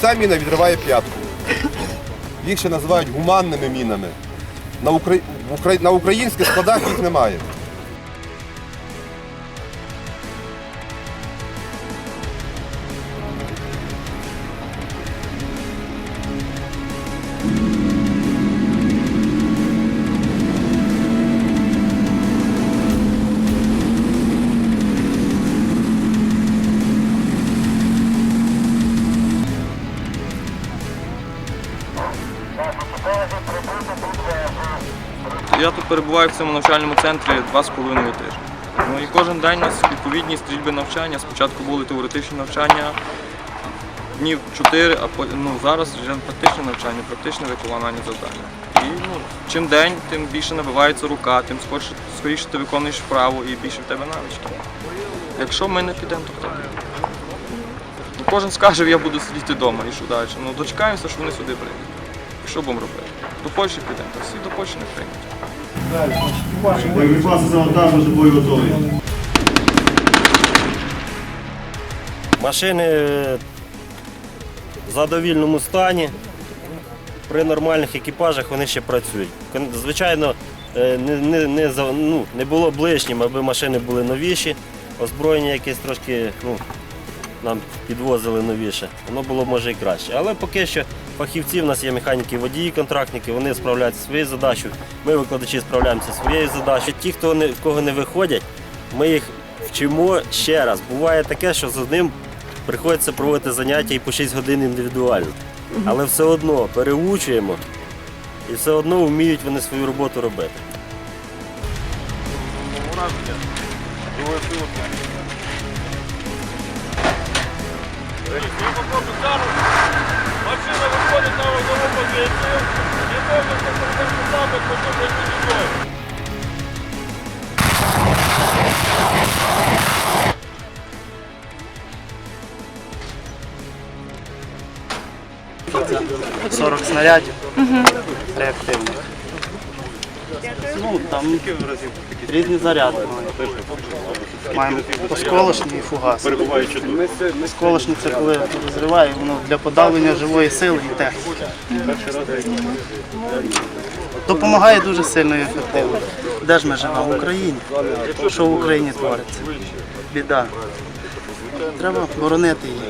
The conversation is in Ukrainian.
ця міна відриває п'ятку. Їх ще називають гуманними мінами. На, Украї... на українських складах їх немає. Я тут перебуваю в цьому навчальному центрі два з половиною тижні. Ну і кожен день у нас відповідні стрільби навчання. Спочатку були теоретичні навчання днів 4, а ну, зараз вже практичне навчання, практичне виконання завдання. І ну, чим день, тим більше набивається рука, тим скоріше, скоріше ти виконуєш вправу і більше в тебе навички. Якщо ми не підемо, то хто піде? Ну, кожен скаже, я буду сидіти вдома і що далі. Ну дочекаємося, що вони сюди прийдуть. Що будемо робити? До Польщі підемо, та всі до Польщі не приймуть. Боєприпаси завантажені, бої готові. Машини в задовільному стані. При нормальних екіпажах вони ще працюють. Звичайно, е, не, не, не, ну, не було б лишнім, аби машини були новіші, озброєння якесь трошки ну, нам підвозили новіше. Воно було може і краще. Але поки що фахівці, в нас є механіки, водії, контрактники, вони справляються своєю задачею. Ми, викладачі, справляємося своєю задачею. Ті, хто не, в кого не виходять, ми їх вчимо ще раз. Буває таке, що з одним приходиться проводити заняття і по 6 годин індивідуально. Але все одно переучуємо і все одно вміють вони свою роботу робити. Машина позицію і повністю перед запит потужний підіймає. снарядів реактивних. Ну, там різні заряди маємо. Осколочні і фугаси. Осколочні це коли розриває, воно для подавлення живої сили і техніки. Допомагає дуже сильно і ефективно. Де ж ми живемо? В Україні. Що в Україні твориться? Біда. Треба боронити її.